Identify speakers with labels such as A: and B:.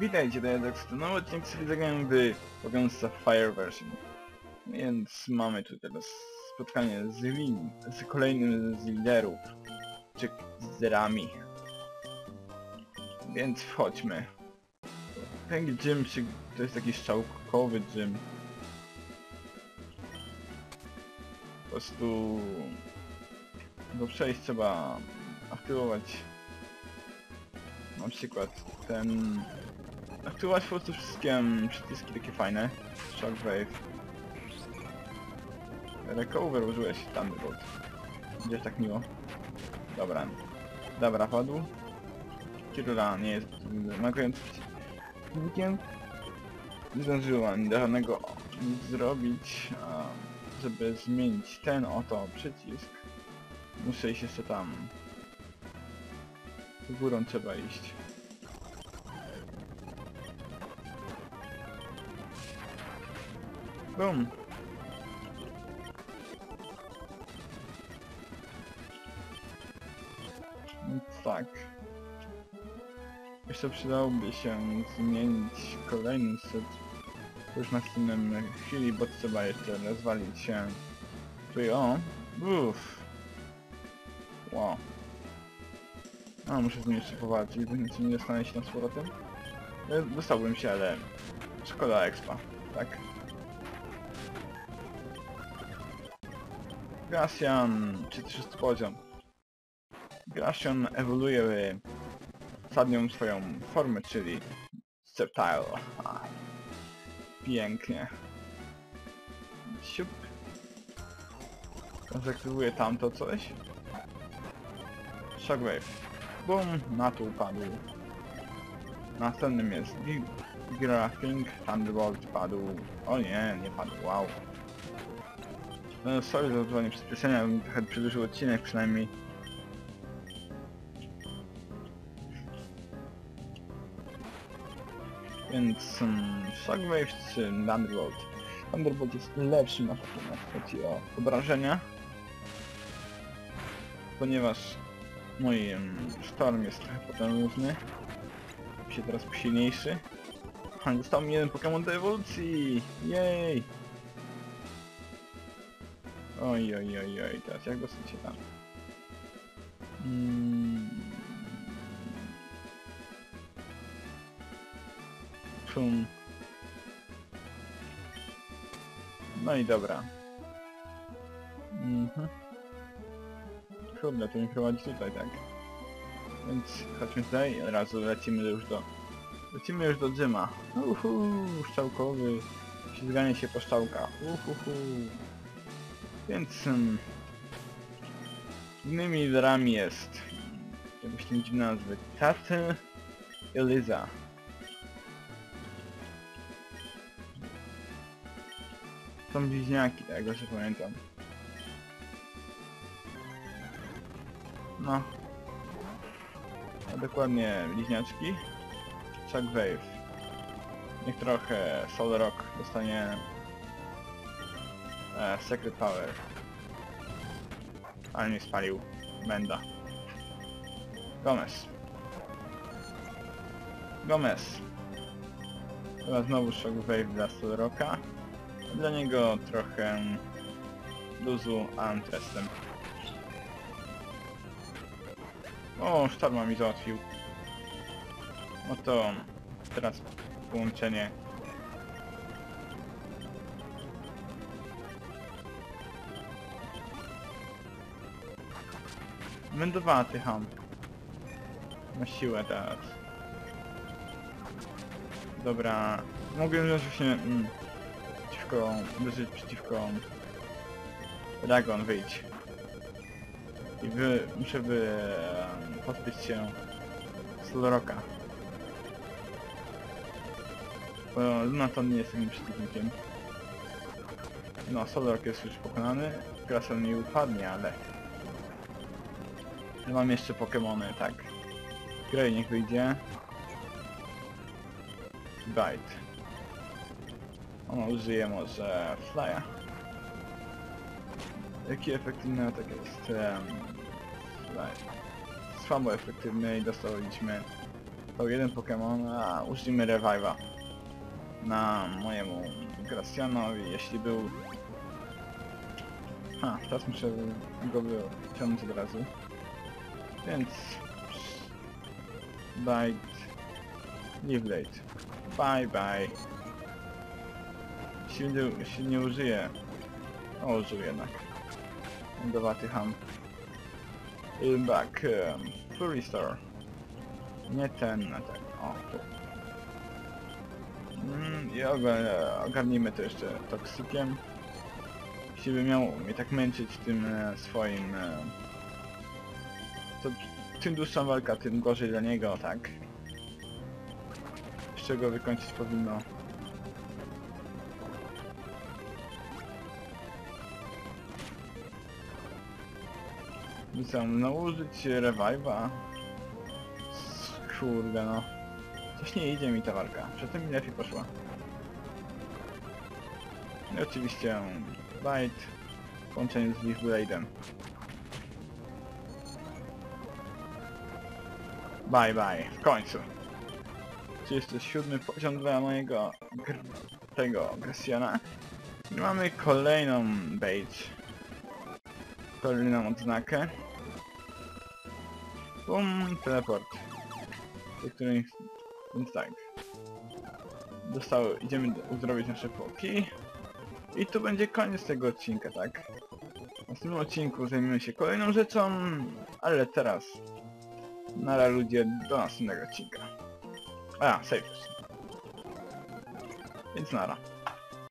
A: Witajcie, to jest Dex. Nowy odcinek sobie zagrałem w Pokémon Sapphire version. Więc mamy tu teraz spotkanie z, lin, z kolejnym z liderów. Czy z liderami. Więc wchodźmy. Ten gym się, to jest taki strzałkowy gym. Po prostu... Do przejść trzeba aktywować na przykład ten... Aktywować po prostu wszystkie mm, przyciski takie fajne. Shockwave. Recover użyłeś Thunderbolt. Gdzieś tak miło. Dobra. Dobra, padł. Kirula nie jest wymagającym przeciwnikiem. Nie zdążyła żadnego nic zrobić, a żeby zmienić ten oto przycisk. Muszę iść jeszcze tam. Górą trzeba iść. Bum. Więc tak. Jeszcze przydałoby się zmienić kolejny set już na następnym chwili, bo trzeba jeszcze rozwalić się. Tutaj o! Uff. Wow. A, muszę z nim jeszcze powalczyć, nic nie dostanę się na z powrotem. E, Dostałbym się, ale... Szkoda expa, tak? Gracian, 300 poziom. Gracian ewoluuje w ostatnią swoją formę, czyli Sceptile. Pięknie. Siup. Zaktywuję tamto coś. Shockwave. Bum, na to upadł. Następnym jest Graphing, Thunderbolt padł. O nie, nie padł, wow. No, sorry za używanie przyspieszenia, bym trochę przedłużył odcinek przynajmniej. Więc um, Shockwave czy Thunderbolt? Thunderbolt jest lepszym atakiem, jeśli chodzi o obrażenia. Ponieważ mój um, Storm jest trochę potężny. Się teraz silniejszy. A, Dostał mi jeden Pokémon do ewolucji! Jej! Oj, oj, oj, oj, teraz jak dosyć się tam? Mm. Pum. No i dobra. Mhm. To mi prowadzi tutaj, tak. Więc chodźmy tutaj, od razu lecimy już do... Lecimy już do Dżyma. Uhu, szczałkowy. Ślizganie się po szczałkach. Uhuhu. Więc... Um, innymi liderami jest... Jakbyś nie nazwy. Taty i Liza. Są bliźniaki, tego się pamiętam. No. A dokładnie bliźniaczki. Shockwave. Niech trochę Solrock dostanie e, Secret Power. Ale nie spalił. Menda. Gomez. Gomez. Chyba znowu Shockwave dla Solrocka. Dla niego trochę luzu Antrestem. O, Sztorma mi załatwił. No to teraz połączenie. Mędowaty ham. Na siłę teraz. Dobra. Mogłem wziąć właśnie... Mm, przeciwko... uderzyć przeciwko... Dragon wyjść. I wy... muszę by... pozbyć się... Sloroka. Bo Lunaton nie jest takim przeciwnikiem. No, Solrock jest już pokonany. Grasel nie upadnie, ale... Mam jeszcze Pokemony, tak. Grey niech wyjdzie. Bite. Ono użyje może Flya. Jaki efektywny atak jest? Um, Fly. Słabo efektywny i dostaliśmy Został jeden Pokémon, a użyjmy Revive'a na mojemu Gracianowi, jeśli był... Ha, teraz muszę go wyciągnąć od razu. Więc... Bite... Leave late. Bye bye. Nie, jeśli nie użyję... O, użył jednak. Lądowaty ham. Back. Um, Fury. Nie ten, a ten. O, tu. Mm, I oga- ogarnijmy to jeszcze toksykiem. Jeśli by miał mnie tak męczyć tym e, swoim... E, to tym dłuższa walka, tym gorzej dla niego, tak? Z czego wykończyć powinno. Co, nałożyć revive'a? Kurde no. Coś nie idzie mi ta walka. Przedtem mi lepiej poszła. I oczywiście Bite w połączeniu z Leaf Blade'em. Bye bye, w końcu. 37 poziom dla mojego gr tego Graciana. I mamy kolejną bait. Kolejną odznakę. Bum, teleport. Do. Więc tak. Dostały, idziemy uzdrowić nasze poki. I to będzie koniec tego odcinka, tak? W następnym odcinku zajmiemy się kolejną rzeczą, ale teraz... Nara ludzie do następnego odcinka. A, save już. Więc nara.